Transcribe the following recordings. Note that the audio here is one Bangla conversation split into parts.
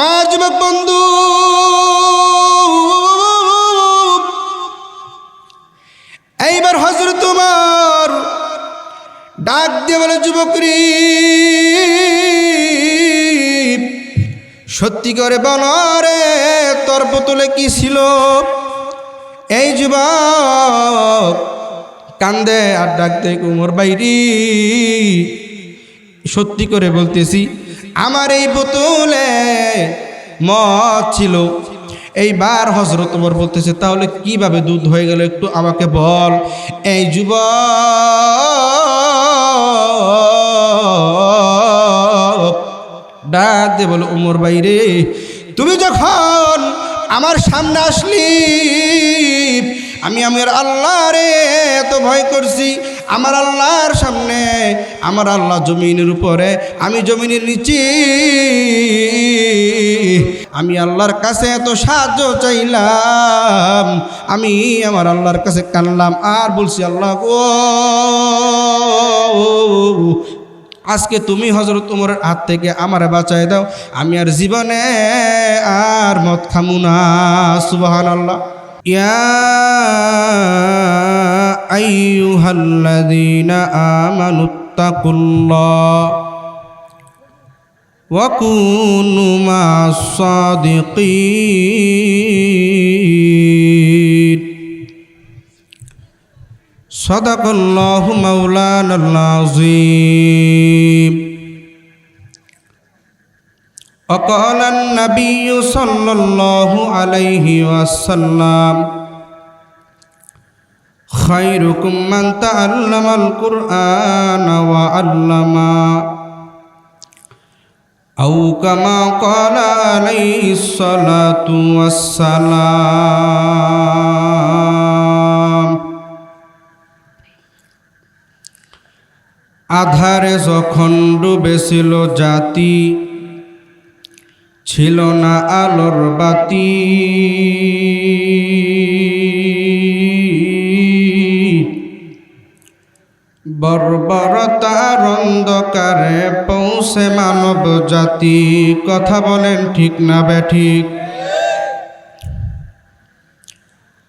আমার যুবক বন্ধু, এইবার হজর তোমার ডাক দিয়ে বলে যুবকরি সত্যি করে বল রে, তোর বোতলে কি ছিল? এই যুবক কান্দে আর ডাক দেয় উমর বাইরি। সত্যি করে বলতেছি আমার এই বোতলে মদ ছিল। এইবার হজরত ওমর বলতেছে, তাহলে কীভাবে দুধ হয়ে গেল একটু আমাকে বল। এই যুব ডাক দে বলো উমর বাইরে তুমি যখন আমার সামনে আসলি, আমি আমার আল্লাহ রে, এত ভয় করছি। আমার আল্লাহর সামনে, আমার আল্লাহ জমিনের উপরে, আমি জমিনের নিচে। আমি আল্লাহর কাছে এত সাহায্য চাইলাম, আমি আমার আল্লাহর কাছে কানলাম আর বলছি, আল্লাহ ও আজকে তুমি হজরত উমরের হাত থেকে আমার বাঁচাই দাও, আমি আর জীবনে আর মদ খামু না সুবাহান আল্লাহ يا أيها الذين آمنوا اتقوا الله وكونوا مع الصادقين صدق الله مولانا العظيم وقال النبي صلى الله عليه وسلم خيركم من تعلم القرآن وعلمه أو كما قال عليه الصلاة والسلام আধারে যখন ডুবেছিল জাতি ছিল না আলোর বাতি। বর্বরতার অন্ধকারে পৌঁছে মানব জাতি। কথা বলেন ঠিক না ব্যাঠিক?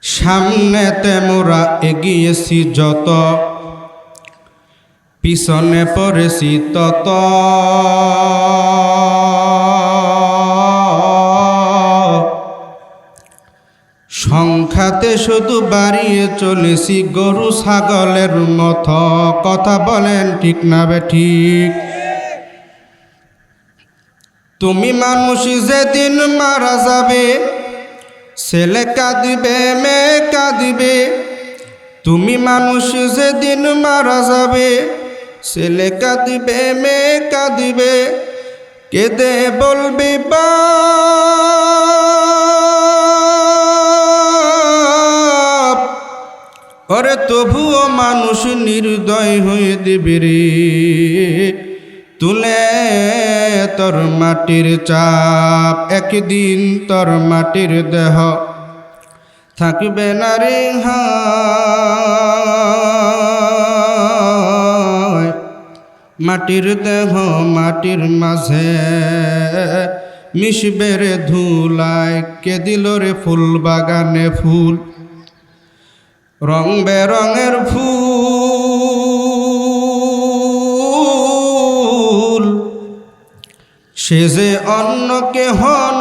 সামনে মোরা এগিয়েছি যত। পিছনে পড়েছি তত। সংখ্যাতে শুধু বাড়িয়ে চলেছি গরু ছাগলের মত। কথা বলেন ঠিক না বে ঠিক? তুমি মানুষ যেদিন মারা যাবে, ছেলে কাঁদিবে, মেয়ে কাঁদিবে। তুমি মানুষ যেদিন মারা যাবে, ছেলে কাঁদিবে, মেয়ে কাঁদিবে। কেঁদে বলবি বা ওরে তবুও মানুষ নির্দয় হয়ে দেবে তুলে তোর মাটির চাপ, একদিন তোর মাটির দেহ থাকবে না রে মাটির দেহ মাটির মাঝে মিশবে রে ধুলায় কে দিল রে ফুল বাগানে ফুল? রং বেরঙের ফুল। সে যে অন্য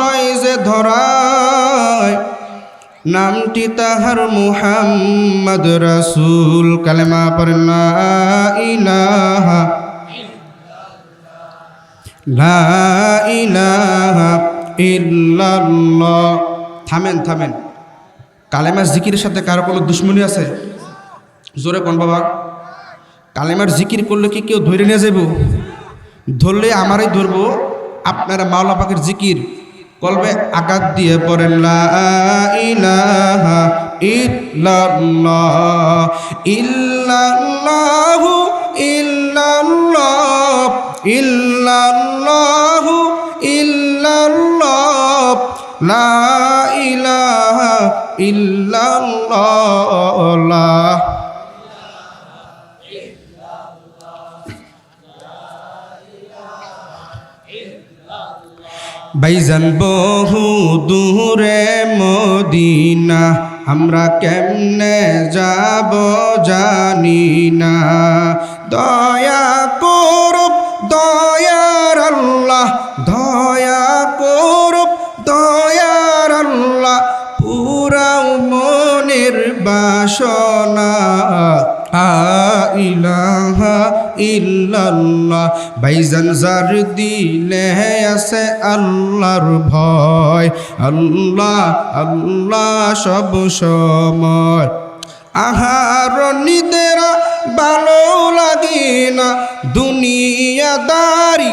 নয় যে ধরায়, নামটি তাহার মুহাম্মদ রাসূল। কালেমা পর লা ইলাহা লা ইলাহা ইল্লাল্লাহ। থামেন থামেন। কালেমার জিকিরের সাথে কারও কোনো দুশ্মনী আছে? জোরে কোন বাবা। কালেমার জিকির করলে কি কেউ ধরে নিয়ে যাব ধরলে আমারই ধরবো। আপনারা মাওলা পাখির জিকির কলবে আঘাত দিয়ে পড়েন ইলাহা ইল্লাল্লাহু ইল্লাল্লাহ। বাইজান বহু দূরে মদিনা আমরা কেমনে যাব জানি না। দয়া করব দয়ার আল্লাহ বাসনা আ ইলাহা ইল্লাল্লাহ। বাইজান জার দিলে আছে আল্লাহর ভয়। আল্লাহ আল্লাহ সব সময়। আহার নিদেরা ভালো লাগে না। দুনিয়াদারি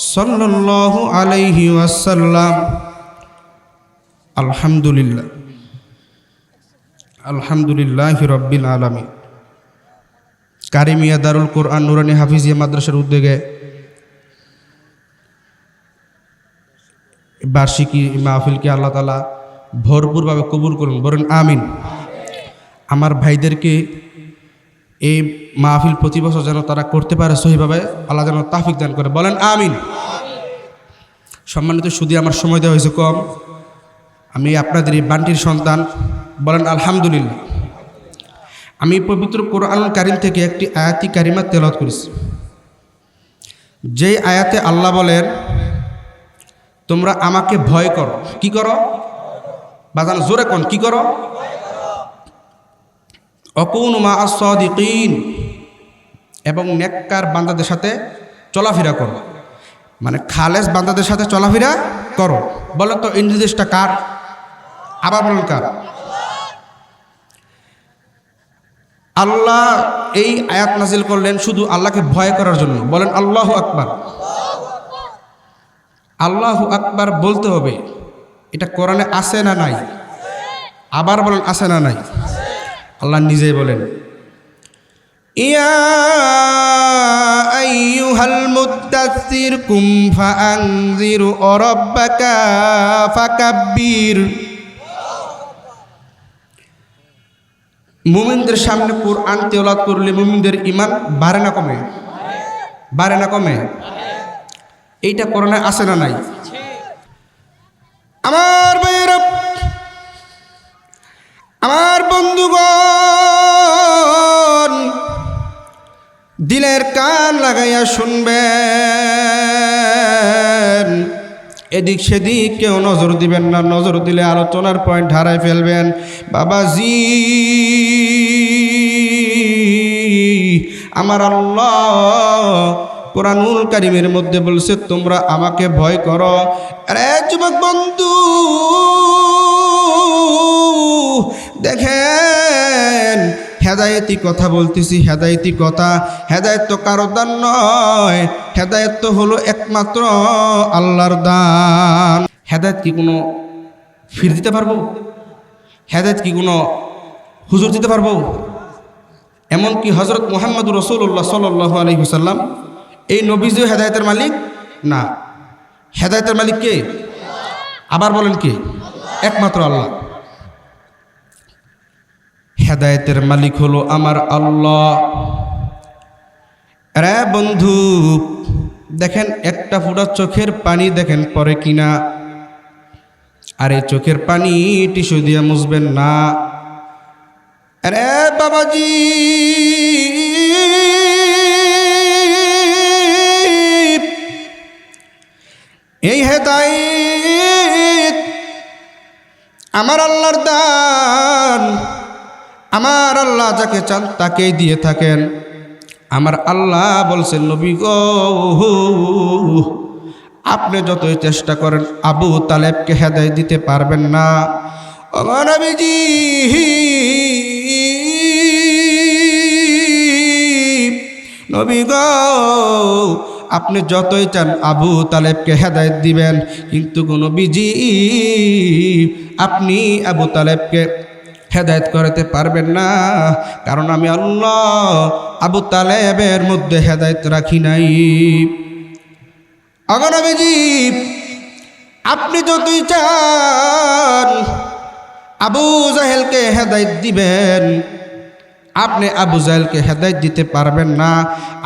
সাল্লাল্লাহু আলাইহি ওয়াসাল্লাম। আলহামদুলিল্লাহ। আলহামদুলিল্লাহ রব্বিল আলামিন। কারিমিয়া দারুল কোরআন নুরানি হাফিজিয়া মাদ্রাসার উদ্যোগে বার্ষিকী মাহফিলকে আল্লাহ তালা ভরপুরভাবে কবুল করুন, বলেন আমিন। আমার ভাইদেরকে এই মাহফিল প্রতি বছর যেন তারা করতে পারে সহিভাবে আল্লাহ যেন তাফিক দান করে। বলেন, আমিন। সম্মানিত শুধু আমার সময় দেওয়া হয়েছে কম। আমি আপনাদের এই বান্টির সন্তান। বলেন, আলহামদুলিল্লাহ। আমি পবিত্র কোরআন কারিম থেকে একটি আয়াতি কারিমা তেলত করেছি। যেই আয়াতে আল্লাহ বলেন, তোমরা আমাকে ভয় করো। কি করো? বাজান, জোরে কোন, কি করো? অকুন মা আসদিন এবং নেককার বান্দাদের সাথে চলাফেরা করো। মানে খালেস বান্দাদের সাথে চলাফেরা করো। বলো তো, এই নির্দেশটা কার? আবার বলেন কার? আল্লাহ এই আয়াত নাজিল করলেন শুধু আল্লাহকে ভয় করার জন্য। বলেন, আল্লাহ আকবার। আল্লাহ আকবার বলতে হবে, এটা কোরআনে আছে না নাই? আবার বলেন, আছে না নাই? আল্লাহ নিজেই বলেন মুমিনদের সামনে কোরআন তেলাওয়াত করলে মুমিনদের ইমান বাড়ে না কমে? বাড়ে না কমে? এইটা কোরআনে আসে না নাই? আমার আমার বন্ধুগণ, দিলের কান লাগাইয়া শুনবেন। এদিক সেদিক কেউ নজর দিবেন না, নজর দিলে আলোচনার পয়েন্ট হারাই ফেলবেন। বাবাজি, আমার আল্লাহ কোরআনুল কারিমের মধ্যে বলছে, তোমরা আমাকে ভয় করো। আরে যুবক বন্ধু দেখেন, হেদায়েতি কথা বলতেছি, হেদায়েতি কথা। হেদায়ত তো কারও দান নয়, হেদায়ত তো হলো একমাত্র আল্লাহর দান। হেদায়ত কি কোনো ফির দিতে পারব? হেদায়ত কি কোনো হুজুর দিতে পারব? এমনকি হজরত মোহাম্মদ রসুল্লাহ সাল্লাহ আলহি হুসাল্লাম এই নবীজিও হেদায়তের মালিক? না। হেদায়তের মালিক কে? আবার বলেন কে? একমাত্র আল্লাহ। হেদায়তের মালিক হলো আমার আল্লাহ। রে বন্ধু, দেখেন একটা ফুটা চোখের পানি দেখেন পরে কিনা। আর এই চোখের পানি টিস্যু দিয়ে মুছবেন না। আরে বাবাজি, এই হেদায়েত আমার আল্লাহর দান আমার আল্লাহ যাকে চান তাকেই দিয়ে থাকেন। আমার আল্লাহ বলছেন, নবী গো আপনি যতই চেষ্টা করেন, আবু তালেবকে হেদায় দিতে পারবেন না। অমানবীজি নবী আপনি যতই চান, আবু তালেবকে হেদায়ত দিবেন। কিন্তু কোনো বিজি আপনি আবু তালেবকে হেদায়ত করাতে পারবেন না। কারণ আমি আল্লাহ আবু তালেবের মধ্যে হেদায়ত রাখি নাই। অগনবীজি আপনি যতই চান আবু জাহেলকে হেদায়ত দিবেন, আপনি আবু জাহেলকে হেদায়ত দিতে পারবেন না।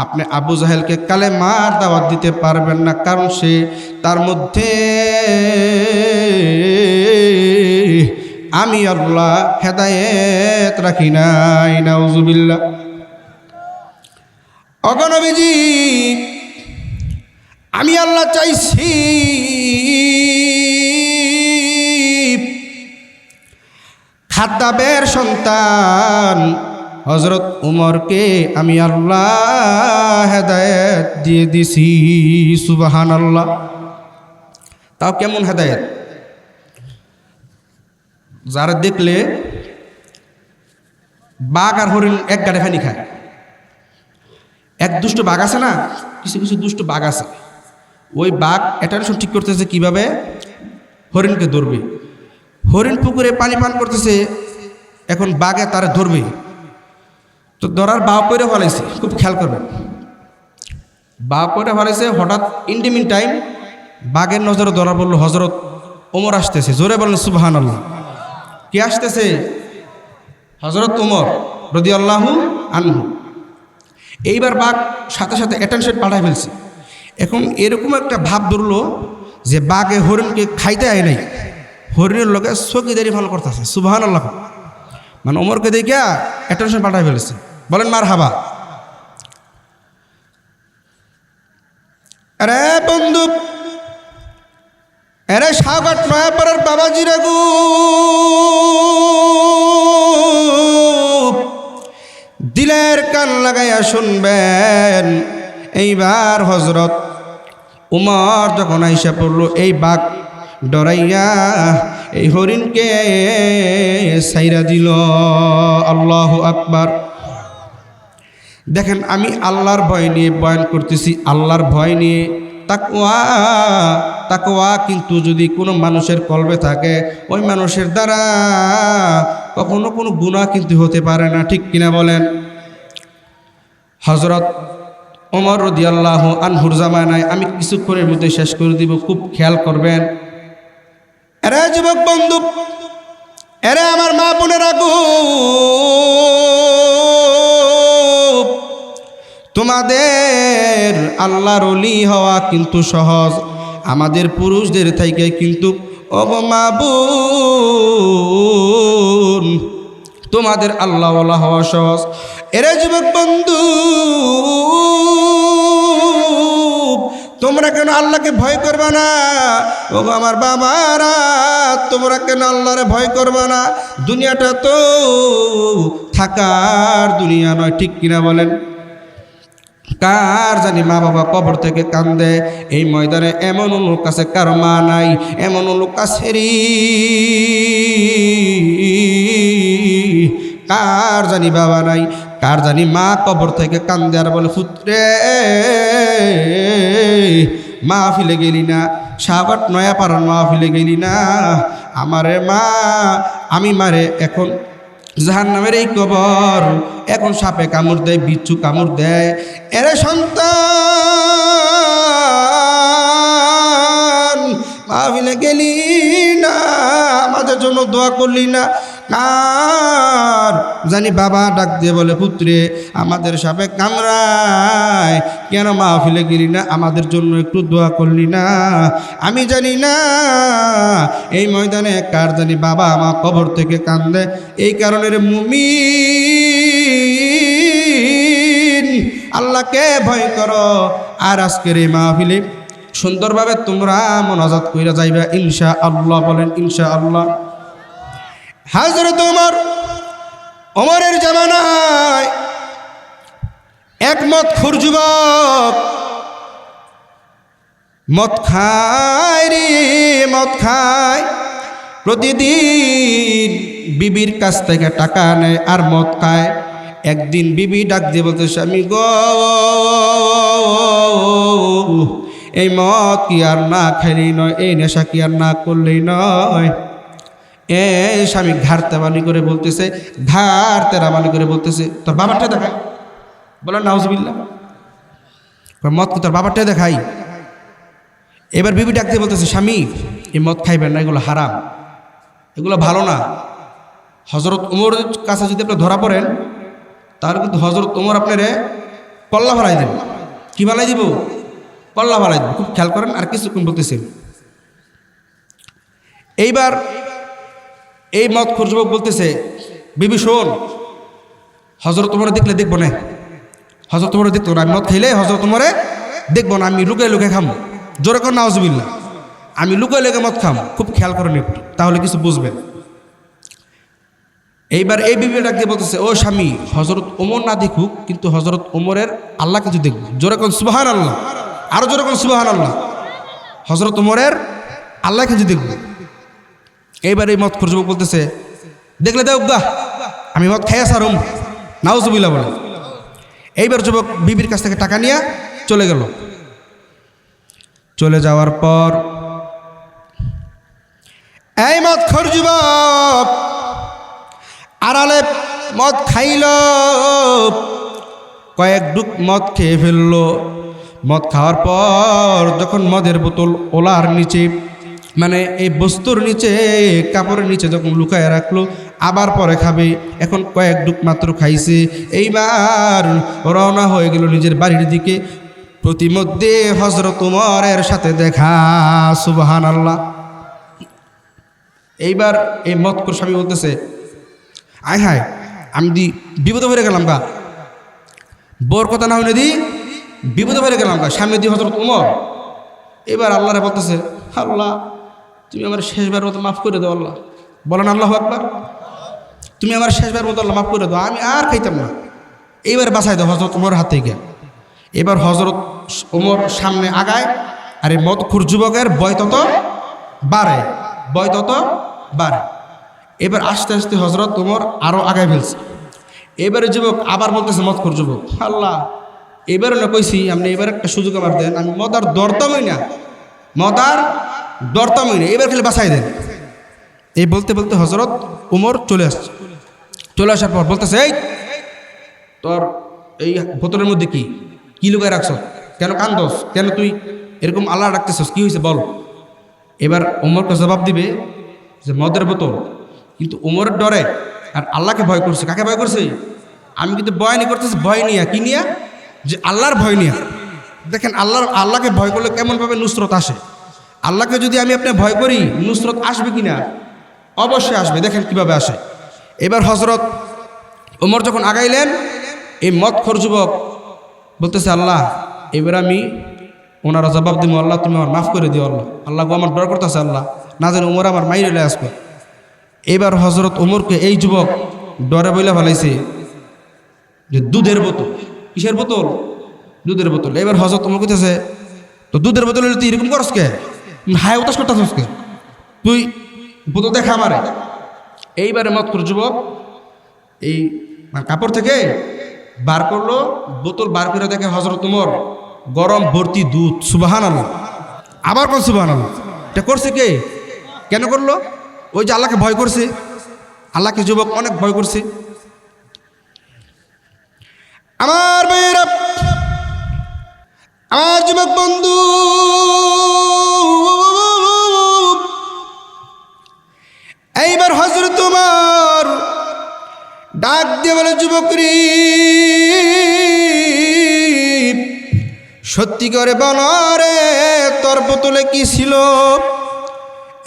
আপনি আবু জাহেলকে কালে মার দাওয়াত দিতে পারবেন না, কারণ সে তার মধ্যে আমি আল্লাহ হেদায়েত রাখি নাই, নাউজুবিল্লাহ। অগনবীজি আমি আল্লাহ চাইছি খাদ্দাবের সন্তান হজরত উমরকে আমি আল্লাহ হেদায়েত দিয়ে দিছি সুবাহান আল্লাহ তাও কেমন হেদায়েত? যারা দেখলে বাঘ আর হরিণ এক গাড়ে খানি খায়। এক দুষ্ট বাঘ আছে না, কিছু কিছু দুষ্ট বাঘ আছে। ওই বাঘ অ্যাটেনশন ঠিক করতেছে কীভাবে? হরিণকে ধরবে। হরিণ পুকুরে পানি পান করতেছে, এখন বাঘে তারা ধরবে। তো ধরার বাউ করে ফলাইছে, খুব খেয়াল করবেন। বাউ করে ফলাইছে, হঠাৎ ইন্ডিমিন টাইম বাঘের নজরে ধরা পড়ল হজরত ওমর আসতেছে। জোরে বলেন সুবাহান আল্লাহ কে আসতেছে? হজরত ওমর রদি আল্লাহু আনহু। এইবার বাঘ সাথে সাথে অ্যাটেনশন পাঠাই ফেলছে। এখন এরকম একটা ভাব ধরলো যে বাঘে হরিণকে খাইতে আয় নাই। হরিণের লোকে চকিদারি ফল করতেছে সুবাহান আল্লাহ মানে ওমরকে দেখিয়া অ্যাটেনশন পাঠাই ফেলেছে। বলেন মার হাবা আরে বন্ধু আরে সাগর নয়াপাড়ার বাবাজি রাগু দিলের কান লাগাইয়া শুনবেন, এইবার হজরত উমর যখন আইসা পড়ল, এই বাঘ ডরাইয়া এই হরিণকে সাইরা দিল। আল্লাহ আকবার। দেখেন, আমি আল্লাহর ভয় নিয়ে বয়ান করতেছি, আল্লাহর ভয় নিয়ে তাকওয়া তাকওয়া কিন্তু যদি কোনো মানুষের কলবে থাকে, ওই মানুষের দ্বারা কখনো কোনো গুণা কিন্তু হতে পারে না, ঠিক কিনা বলেন? হজরত ওমর রদিয়াল্লাহ আনহুর জামানায় আমি কিছুক্ষণের মধ্যে শেষ করে দিব, খুব খেয়াল করবেন। এরা যুবক বন্ধু, এরা আমার মা বোনেরা গো, তোমাদের আল্লাহর অলি হওয়া কিন্তু সহজ। আমাদের পুরুষদের থেকে কিন্তু অবমাবুন। তোমাদের আল্লাহ হওয়া সহজ। এরা যুবক বন্ধু, তোমরা কেন আল্লাহকে ভয় করবে না? ও আমার বাবারা, তোমরা কেন আল্লাহরে ভয় করবে না? দুনিয়াটা তো থাকার দুনিয়া নয়, ঠিক কিনা বলেন? কার জানি মা বাবা কবর থেকে কান্দে? এই ময়দানে এমন লোক আছে, কার মা নাই, এমন লোক আছে কার জানি বাবা নাই, কার জানি মা কবর থেকে কান্দে? আর বলে পুত্রে মা ফিলে গেলি না, সাবাট নয়া পাড়ার মা ফিলে গেলি না। আমারে মা, আমি মারে এখন জাহান নামের এই কবর, এখন সাপে কামড় দেয়, বিচ্ছু কামড় দেয়। এরে সন্তান, মাহফিলে গেলি না আমাদের জন্য দোয়া করলি না। কার জানি বাবা ডাক দিয়ে বলে, পুত্রে, আমাদের সাপে কামড়ায়। কেন মাহফিলে গেলি না? আমাদের জন্য একটু দোয়া করলি না? আমি জানি না। এই ময়দানে কার জানি বাবা আমার কবর থেকে কান্দে। এই কারণের মুমি আল্লাহকে ভয় করো। আর আজকের এই মাহফিলে সুন্দরভাবে তোমরা মনাজাত কইরা যাইবা ইনশা আল্লাহ বলেন ইনশা আল্লাহ হাজরত ওমর, ওমরের জামানায় একমত খুর যুবক। মদ খায় রে, মদ খায়। প্রতিদিন বিবির কাছ থেকে টাকা নেয় আর মদ খায়। একদিন বিবি ডাক দিয়ে বলতে স্বামী গো, এই মদ কি আর না খাইলেই নয়, এই নেশা কি আর না করলেই নয়? এ স্বামী ঘাড় তেমানি করে বলতেছে, ঘাড় তেরামানি করে বলতেছে, তোর বাবারটা দেখায় বলে নাউজবিল্লা মদ তোর বাবারটা দেখাই? এবার বিবি ডাক দিয়ে বলতেছে, স্বামী, এই মদ খাইবেন না, এগুলো হারাম। এগুলো ভালো না। হজরত উমরের কাছে যদি আপনি ধরা পড়েন, তাহলে কিন্তু হজরত উমর আপনারে পল্লা ভালাই দেব। কি ভালাই দিব? পল্লা ভালাই দেব। খুব খেয়াল করেন, আর কিছুক্ষণ বলতেছেন এইবার এই মত যুবক বলতেছে, বিবি, শোন হজরত তোমারে দেখলে দেখব না। হজরত তোমারে দেখতো না, আমি মদ খাইলে হজরত তোমারে দেখব না, আমি লুকে লুকে খামো। জোরে কর নাওজবিল্লা আমি লুকে লুকে মদ খাম, খুব খেয়াল করেন একটু, তাহলে কিছু বুঝবেন এইবার এই বিবি ডাক দিয়ে বলতেছে, ও স্বামী হজরত ওমর না দেখুক, কিন্তু হজরত ওমরের আল্লাহ কিছু দেখব। জোরে কোন সুবাহান আল্লাহ আরও জোরে কোন সুবাহান আল্লাহ হজরত ওমরের আল্লাহ কিছু দেখব। এইবার এই মত যুবক বলতেছে, দেখলে দেখ গা আমি মদ খাইয়া সারুম। নাউজুবিল্লা বলে। এইবার যুবক বিবির কাছ থেকে টাকা নিয়ে চলে গেল। চলে যাওয়ার পর, এই মদ খর যুবক, আড়ালে মদ খাইল। কয়েক ডুক মদ খেয়ে ফেলল। মদ খাওয়ার পর যখন মদের বোতল ওলার নিচে মানে এই বস্তুর নিচে, কাপড়ের নিচে যখন লুকায় রাখল, আবার পরে খাবে। এখন কয়েক ডুক মাত্র খাইছে। এইবার রওনা হয়ে গেল নিজের বাড়ির দিকে। প্রতিমধ্যে হজরত উমরের সাথে দেখা। সুবাহান আল্লাহ এইবার এই মৎকর স্বামী বলতেছে, আয় হায়, আমি দি বিপদে হয়ে গেলাম গা। বোর কথা না হইলে দি বিপদে হয়ে গেলাম গা। সামনে দি হজরত উমর। এবার আল্লাহরে বলতেছে, আল্লাহ তুমি আমার শেষবার মতো মাফ করে দাও আল্লাহ। বলেন আল্লাহ একবার তুমি আমার শেষবার মতো আল্লাহ মাফ করে দাও, আমি আর খাইতাম না। এইবার বাসায় দাও হজরত উমর হাতে থেকে। এবার হজরত উমর সামনে আগায়, আর এই মতখুর যুবকের বয় তত বাড়ে, বয় তত বাড়ে। এবার আস্তে আস্তে হজরত তোমার আরও আগায় ফেলছে। এবারে যুবক আবার বলতেছে মতখুর যুবক, আল্লাহ, এবারে না কইছি, আপনি এবার একটা সুযোগ আমার দেন, আমি মদার দরতামই না। মদার দরতামই না এবার খেলে বাসায় দেন। এই বলতে বলতে হজরত উমর চলে আসছে। চলে আসার পর বলতেছে, এই, তোর এই বোতলের মধ্যে কি? কি লুকায় রাখছ? কেন কান্দস? কেন তুই এরকম আল্লাহ রাখতেছস কি হয়েছে বল? এবার উমরকে জবাব দিবে যে, মদের বোতল। কিন্তু উমরের ডরে আর আল্লাহকে ভয় করছে। কাকে ভয় করছে? আমি কিন্তু ভয় নিয়ে করতেছি, ভয় নিয়ে। কি নিয়ে? যে আল্লাহর ভয় নিয়ে। দেখেন আল্লাহর, আল্লাহকে ভয় করলে কেমনভাবে নুসরত আসে? আল্লাহকে যদি আমি আপনি ভয় করি, নুসরত আসবে কি না অবশ্যই আসবে। দেখেন কীভাবে আসে। এবার হজরত ওমর যখন আগাইলেন, এই মদ খর যুবক বলতেছে, আল্লাহ, এবার আমি ওনারা জবাব দিব। আল্লাহ, তুমি আমার মাফ করে দিও, আল্লাহ। আল্লাহ আমার ডর করতেছে, আল্লাহ। না জানি উমর আমার মাইরে আসবে। এবার হজরত উমরকে এই যুবক ডরে বইলে ফেলাইছে যে, দুধের বোতল। কিসের বোতল? দুধের বোতল। এবার হজরত উমর কইতেছে, তো দুধের বোতল তুই এরকম করস কে? হায় উতাস করতেছিস তুই বোতল দেখা আমারে। এইবারে মত করে যুবক, এই মানে কাপড় থেকে বার করল, বোতল বার করে দেখে হজরত উমর গরম ভর্তি দুধ সুবাহান আল্লাহ আবার কোন সুবাহান আল্লাহ এটা করছে কে? কেন করল? ওই যে আল্লাহকে ভয় করছে। আল্লাহকে যুবক অনেক ভয় করছে। আমার ভাইয়েরা, আমার যুবক বন্ধু যুবকরি। সত্যি করে বল রে তোর বোতলে কি ছিল?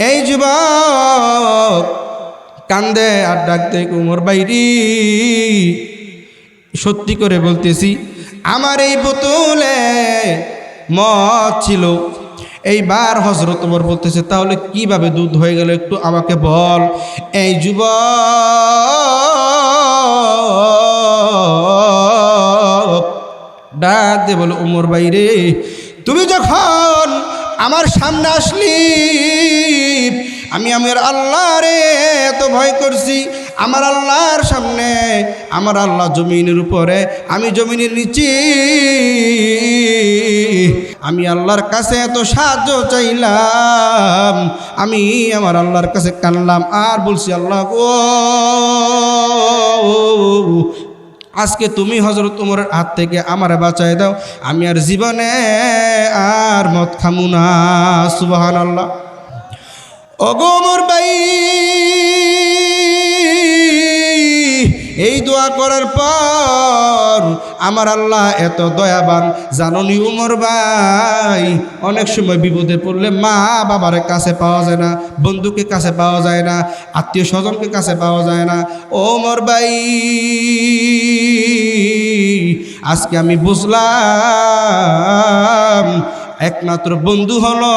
এই যুবক কান্দে আর ডাক দে কুমোর বাইরি। সত্যি করে বলতেছি, আমার এই বোতলে মদ ছিল। এইবার হজরত ওমর বলতেছে, তাহলে কীভাবে দুধ হয়ে গেল একটু আমাকে বল। এই যুবক ডাক দে বলো, উমর বাইরে তুমি যখন আমার সামনে আসলি, আমি আমার আল্লাহ রে, এত ভয় করছি। আমার আল্লাহর সামনে, আমার আল্লাহ জমিনের উপরে, আমি জমিনের নিচে আমি আল্লাহর কাছে এত সাহায্য চাইলাম, আমি আমার আল্লাহর কাছে কানলাম আর বলছি, আল্লাহ গো, আজকে তুমি হজরত উমরের হাত থেকে আমার বাঁচাই দাও, আমি আর জীবনে আর মদ খামু না সুবাহান আল্লাহ অগমর বাই এই দোয়া করার পর আমার আল্লাহ এত দয়াবান। জাননি উমর ভাই, অনেক সময় বিপদে পড়লে মা বাবার কাছে পাওয়া যায় না, বন্ধুকে কাছে পাওয়া যায় না, আত্মীয় স্বজনকে কাছে পাওয়া যায় না। ওমর ভাই, আজকে আমি বুঝলাম, একমাত্র বন্ধু হলো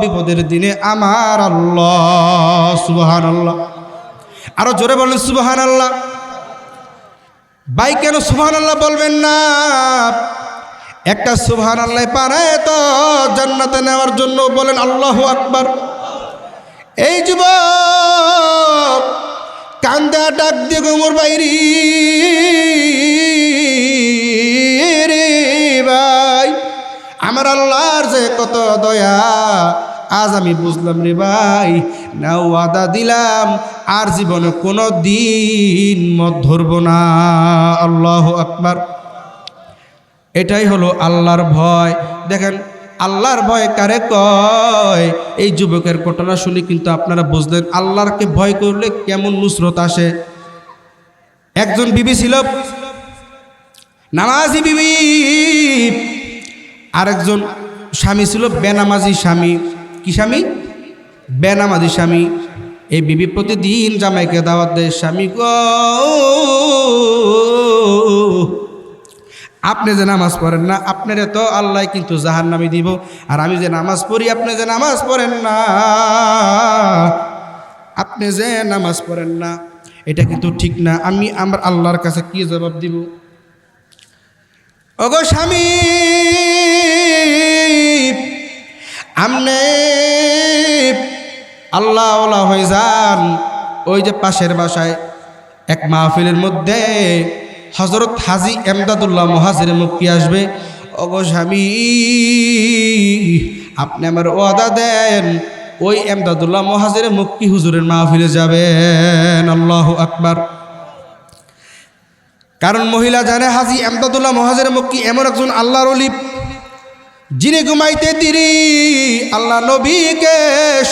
বিপদের দিনে আমার আল্লাহ সুবহান আল্লাহ আরও জোরে বলেন সুবহান আল্লাহ ভাই কেন সুবহান আল্লাহ বলবেন না? একটা সুবহান আল্লাহ পারে তো জান্নাতে নেওয়ার জন্য বলেন আল্লাহ আকবার। এই যুব কান্দা ডাক দিয়ে গোমর বাইরি। ভাই, আমার আল্লাহর যে কত দয়া আজ আমি বুঝলাম রে ভাই, না ওয়াদা দিলাম, আর জীবনে কোনো দিন মত ধরবো না। আল্লাহ আকবার। এটাই হলো আল্লাহর ভয়। দেখেন, আল্লাহর ভয় কারে কয়? এই যুবকের ঘটনা শুনে কিন্তু আপনারা বুঝলেন, আল্লাহরকে ভয় করলে কেমন নুসরত আসে। একজন বিবি ছিল, নামাজি বিবি, আরেকজন স্বামী ছিল, বেনামাজি স্বামী। কি স্বামী? বেনামাজি স্বামী। এই বিবি প্রতিদিন জামাইকে দাওয়াত দেয়, স্বামী গো, আপনি যে নামাজ পড়েন না, আপনার তো আল্লাহ কিন্তু জাহান নামি দিব। আর আমি যে নামাজ পড়ি, আপনি যে নামাজ পড়েন না। আপনি যে নামাজ পড়েন না, এটা কিন্তু ঠিক না। আমি আমার আল্লাহর কাছে কি জবাব দিব? ওগো স্বামী আমনে আল্লাহ হয়ে যান। ওই যে পাশের বাসায় এক মাহফিলের মধ্যে হজরত হাজি এমদাদুল্লাহ মহাজির মুক্তি আসবে। ওগো স্বামী, আপনি আমার ওয়াদা দেন, ওই এমদাদুল্লাহ মহাজির মুক্তি হুজুরের মাহফিলে যাবেন। আল্লাহ আকবার। কারণ মহিলা জানে হাজি এমদাদুল্লাহ মহাজের মক্কি এমন একজন আল্লাহর অলিপ যিনি ঘুমাইতে দেরি, আল্লাহ নবীকে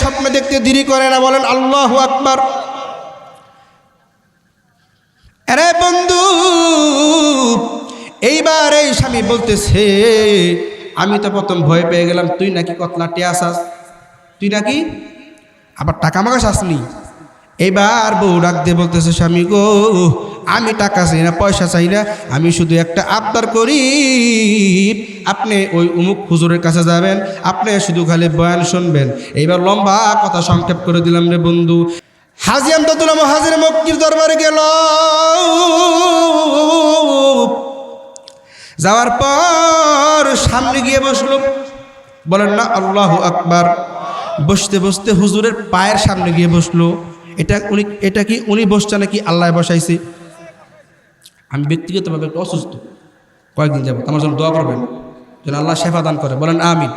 স্বপ্নে দেখতে দেরি করে না বলেন, আল্লাহ আকবার। আরে বন্ধু, এইবার এই স্বামী বলতেছে, আমি তো প্রথম ভয় পেয়ে গেলাম, তুই নাকি কতলা টিয়াস আস তুই নাকি আবার টাকা মাগাস আসনি? এবার বউ ডাক দিয়ে বলতেছে, স্বামী গো আমি টাকা চাই না, পয়সা চাই না, আমি শুধু একটা আবদার করি। আপনি ওই উমুক হুজুরের কাছে যাবেন, আপনি শুধু খালি বয়ান শুনবেন। এইবার লম্বা কথা সংক্ষেপ করে দিলাম রে বন্ধু। হাজি আমদাদুল্লাহ হাজির মক্কির দরবারে গেল। যাওয়ার পর সামনে গিয়ে বসল। বলেন না, আল্লাহ আকবার। বসতে বসতে হুজুরের পায়ের সামনে গিয়ে বসল। এটা উনি, এটা কি উনি বসছে নাকি আল্লাহ বসাইছে? আমি ব্যক্তিগতভাবে একটু অসুস্থ। কয়েকদিন যাব আমার জন্য দোয়া করবেন। যেন আল্লাহ শেফা দান করে। বলেন, আমিন।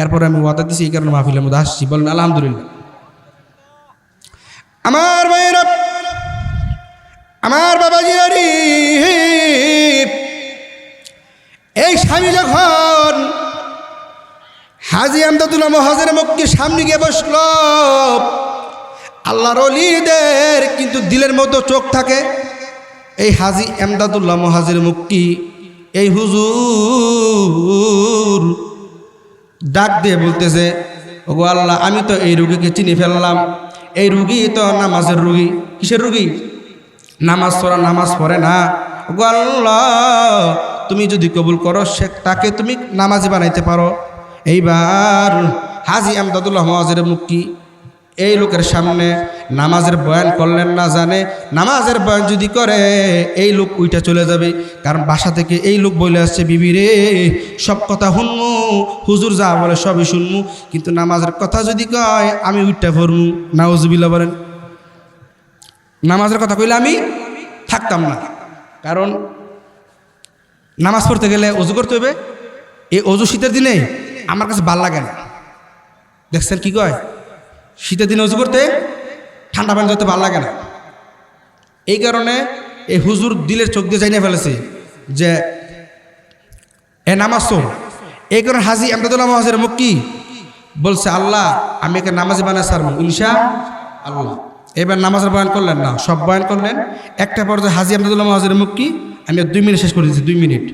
এরপরে আমি ওয়াদা দিছি, এই কারণে মাহফিলের মধ্যে আসছি। বলেন, আলহামদুলিল্লাহ। আমার ভাইয়েরা, আমার বাবা বাবাজি এই স্বামী যখন হাজি আমদাদুল্লাহ মহাজের মুখকে সামনে গিয়ে বসল, আল্লাহর অলিদের কিন্তু দিলের মতো চোখ থাকে। এই হাজি এমদাদুল্লাহ মহাজির মুক্তি, এই হুজুর ডাক দিয়ে বলতেছে, ওগো আল্লাহ, আমি তো এই রুগীকে চিনি ফেললাম। এই রুগী তো নামাজের রুগী। কিসের রুগী? নামাজ পড়া, নামাজ পড়ে না। ওগো আল্লাহ, তুমি যদি কবুল করো সে তাকে তুমি নামাজি বানাইতে পারো। এইবার হাজি আমদাদুল্লাহ মহাজের মুক্তি এই লোকের সামনে নামাজের বয়ান করলেন না জানে, নামাজের বয়ান যদি করে, এই লোক উইটা চলে যাবে। কারণ বাসা থেকে এই লোক বলে আসছে, বিবি রে, সব কথা শুনমু হুজুর যা বলে সবই শুনমু কিন্তু নামাজের কথা যদি কয়, আমি উইটা ভরমু নাউজুবিল্লা বলেন। নামাজের কথা কইলে আমি থাকতাম না। কারণ নামাজ পড়তে গেলে অজু করতে হবে এই অজু শীতের দিনে আমার কাছে ভালো লাগে না। দেখছেন কি কয়? শীতের দিনে অজু করতে ঠান্ডা পানি যেতে ভালো লাগে না। এই কারণে এই হুজুর দিলের চোখ দিয়ে জানিয়ে ফেলেছে যে, এ নামাজ এই কারণে হাজি আমদাদুল্লাহ মহাজের মুখ কি? বলছে, আল্লাহ, আমি একে নামাজ বানায় সারবো ইনশা আল্লাহ। এবার নামাজের বয়ান করলেন না, সব বয়ান করলেন। একটা পর্যায়ে হাজি আমদাদুল্লাহ মহাজের মুখ কি? আমি দুই মিনিট শেষ করে দিচ্ছি, দুই মিনিট।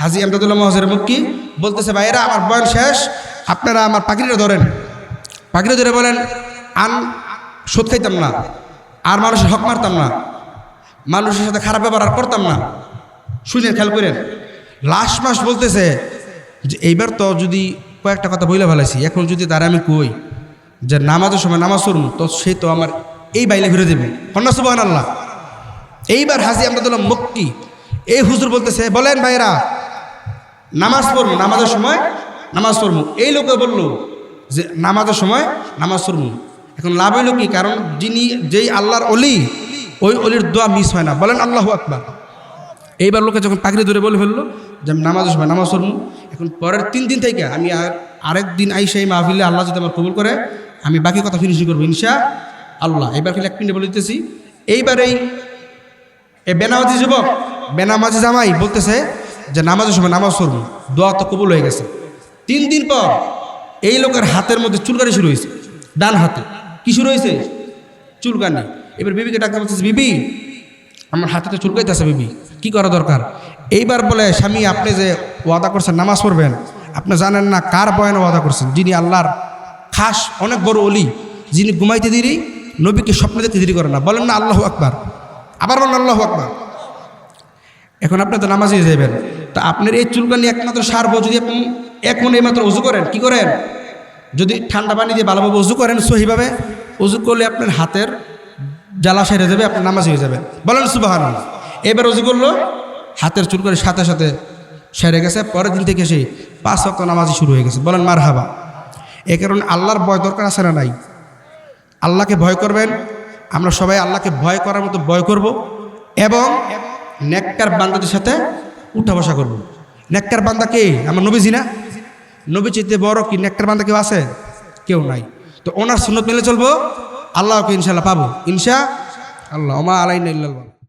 হাজি আমদাদুল্লাহ মহাজের মুখ কি? বলতেছে, ভাইয়েরা, আমার বয়ান শেষ, আপনারা আমার পাখিটা ধরেন। পাখিটা ধরে বলেন আন সুদ খাইতাম না। আর মানুষের হক মারতাম না। মানুষের সাথে খারাপ ব্যবহার আর করতাম না। শুনেন খেয়াল করেন লাস্ট মাস বলতেছে যে এইবার তো যদি কয়েকটা কথা বইলে ফেলাইছি, এখন যদি তারা আমি কই যে নামাজের সময় নামাজ পড়ুন, তো সে তো আমার এই বাইলে ফিরে দেবে। কন্যা সুবাহ আল্লাহ এইবার হাজি আমদাদুল্লাহ মুক্তি এই হুজুর বলতেছে, বলেন ভাইরা নামাজ পড়ব নামাজের সময় নামাজ পড়ব এই লোকে বলল যে, নামাজের সময় নামাজ পড়ব এখন লাভ হইল কি? কারণ যিনি যেই আল্লাহর অলি ওই অলির দোয়া মিস হয় না। বলেন আল্লাহ আকবার। এইবার লোকে যখন পাগড়ি ধরে বলে ফেলল যে, আমি নামাজ সময় নামাজ পড়ব। এখন পরের তিন দিন থেকে আমি আর আরেক দিন আইসা এই মাহফিলে আল্লাহ যদি আমার কবুল করে, আমি বাকি কথা ফিনিশিং করব, ইনশা আল্লাহ। এবার খালি এক মিনিটে বলে দিতেছি। এইবার এই বেনামাজি যুবক, বেনামাজি জামাই বলতেছে যে নামাজের সময় নামাজ পড়ব। দোয়া তো কবুল হয়ে গেছে। তিন দিন পর এই লোকের হাতের মধ্যে চুলকানি শুরু হয়েছে, ডান হাতে। কি রয়েছে চুলকানি। এবার বিবিকে ডাক্তার বলতেছে, বিবি, আমার হাতে তো চুলকাইতেছে বিবি, কি করা দরকার? এইবার বলে, স্বামী, আপনি যে ওয়াদা করছেন, নামাজ পড়বেন, আপনি জানেন না কার বয়ানে ওয়াদা করছেন? যিনি আল্লাহর খাস অনেক বড় অলি যিনি ঘুমাইতে দেরি, নবীকে স্বপ্ন দেখতে দেরি করে না। বলেন না, আল্লাহ আকবার। আবার বলেন, আল্লাহ আকবার। এখন আপনি তো নামাজে যাবেন। তা আপনার এই চুলকানি একমাত্র সারবো যদি আপনি এখন এইমাত্র উজু করেন, কি করেন? যদি ঠান্ডা পানি দিয়ে ভালোভাবে উজু করেন সহিভাবে, উজু করলে আপনার হাতের জ্বালা সেরে যাবে, আপনার নামাজ হয়ে যাবে। বলেন সুবাহান এবার উজু করল, হাতের চুলকানি সাথে সাথে সেরে গেছে, পরের দিন থেকে সেই পাঁচ অক্ট নামাজই শুরু হয়ে গেছে। বলেন মার হাবা এ কারণে আল্লাহর ভয় দরকার আছে না নাই? আল্লাহকে ভয় করবেন, আমরা সবাই আল্লাহকে ভয় করার মতো ভয় করব এবং নেককার বান্দাদের সাথে উঠা বসা করব। নেককার বান্দা কে? আমার নবীজি না? নবী চাইতে বড় কি নেকটার কেউ আছে? কেউ নাই। তো ওনার সুনত মেলে চলবো, আল্লাহকে ইনশাল্লাহ পাবো। ইনশা আল্লাহ, ওমা আলাইন